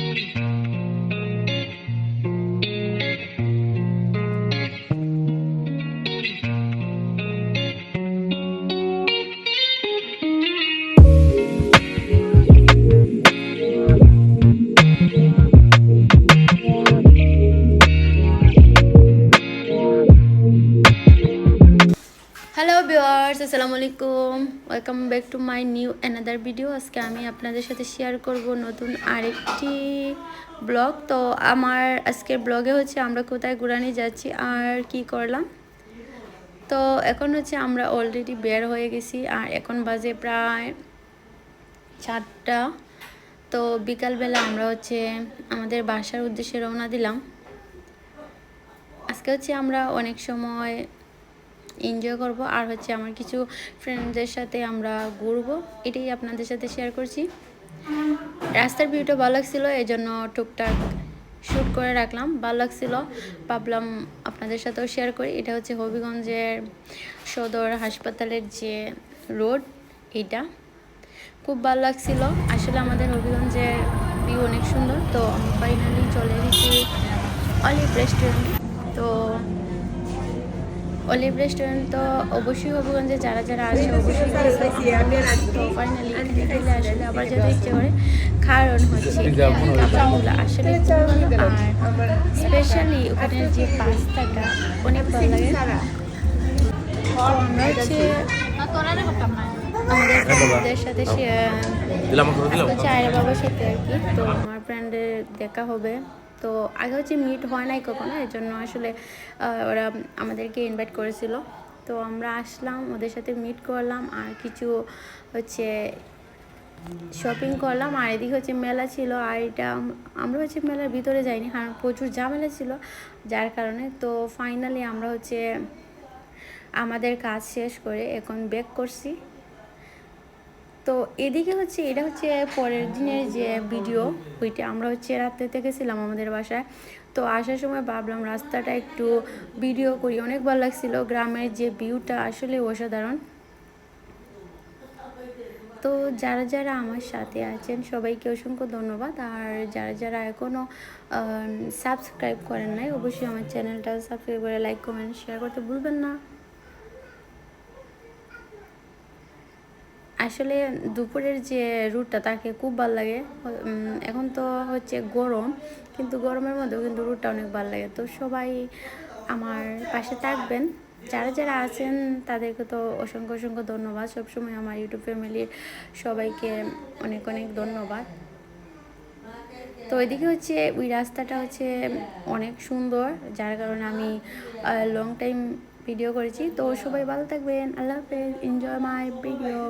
Thank you. Viewers আসসালামু আলাইকুম welcome back to my new another video আজকে আমি আপনাদের সাথে শেয়ার করব নতুন আরেকটি ব্লগ তো আমার আজকের ব্লগে হচ্ছে আমরা কোথায় ঘুরানি যাচ্ছি আর কি করলাম। তো এখন হচ্ছে আমরা অলরেডি বের হয়ে গেছি আর এখন বাজে প্রায় চারটা। তো বিকালবেলা আমরা হচ্ছে আমাদের বাসার উদ্দেশ্যে রওনা দিলাম। আজকে হচ্ছে আমরা অনেক সময় এনজয় করব। আর হচ্ছে আমার কিছু ফ্রেন্ডদের সাথে আমরা ঘুরবো। এটাই আপনাদের সাথে শেয়ার করছি। রাস্তার ভিউটা ভালো লাগছিল এই জন্য টুকটাক শ্যুট করে রাখলাম। ভালো লাগছিল, ভাবলাম আপনাদের সাথেও শেয়ার করি। এটা হচ্ছে হবিগঞ্জের সদর হাসপাতালের যে রোড এটা খুব ভালো লাগছিল। আসলে আমাদের হবিগঞ্জের ভিউ অনেক সুন্দর। তো আমি ফাইনালি চলে এসেছি অলিভ রেস্টুরেন্ট তো অলিভ রেস্টুরেন্ট তো অবশ্যই হবিগঞ্জে যারা যারা আছে অবশ্যই তো ফাইনালি চলে আসলে আবার যেতে ইচ্ছে করে কারণ হচ্ছে খাবারগুলো আসলে আর স্পেশালি ওখানের যে পাস্তাটা অনেক ভালো লাগে। আমরা হচ্ছে আমাদের বাবার সাথে আর কি। তো আমার ফ্রেন্ডের দেখা হবে। তো আগে হচ্ছে মিট হয় নাই কখনো এর জন্য আসলে ওরা আমাদেরকে ইনভাইট করেছিল। তো আমরা আসলাম, ওদের সাথে মিট করলাম, আর কিছু হচ্ছে শপিং করলাম, আর এদিকে হচ্ছে মেলা ছিল, আর এটা আমরা হচ্ছে মেলার ভিতরে যাইনি কারণ প্রচুর ঝামেলা ছিল, যার কারণে। তো ফাইনালি আমরা হচ্ছে আমাদের কাজ শেষ করে এখন ব্যাক করছি। তো এদিকে হচ্ছে, এটা হচ্ছে পরের দিনের যে ভিডিও ওইটা আমরা হচ্ছে রাত্রে থেকে ছিলাম আমাদের বাসায়। তো আসার সময় ভাবলাম রাস্তাটা একটু ভিডিও করি। অনেক ভালো লাগছিল, গ্রামের যে ভিউটা আসলে অসাধারণ। তো যারা যারা আমার সাথে আছেন, সবাইকে অসংখ্য ধন্যবাদ। আর যারা যারা এখনও সাবস্ক্রাইব করেন নাই, অবশ্যই আমার চ্যানেলটা সাবস্ক্রাইব করে লাইক কমেন্ট শেয়ার করতে ভুলবেন না। আসলে দুপুরের যে রুটটা, তাকে খুব ভালো লাগে। এখন তো হচ্ছে গরম, কিন্তু গরমের মধ্যেও কিন্তু রুটটা অনেক ভালো লাগে। তো সবাই আমার পাশে থাকবেন। যারা যারা আছেন, তাদেরকে তো অসংখ্য অসংখ্য ধন্যবাদ। সবসময় আমার ইউটিউব ফ্যামিলির সবাইকে অনেক অনেক ধন্যবাদ। তো এদিকে হচ্ছে, ওই রাস্তাটা হচ্ছে অনেক সুন্দর, যার কারণে আমি লং টাইম ভিডিও করেছি। তো সবাই ভালো থাকবেন। আল্লাহ হাফেজ। Enjoy my video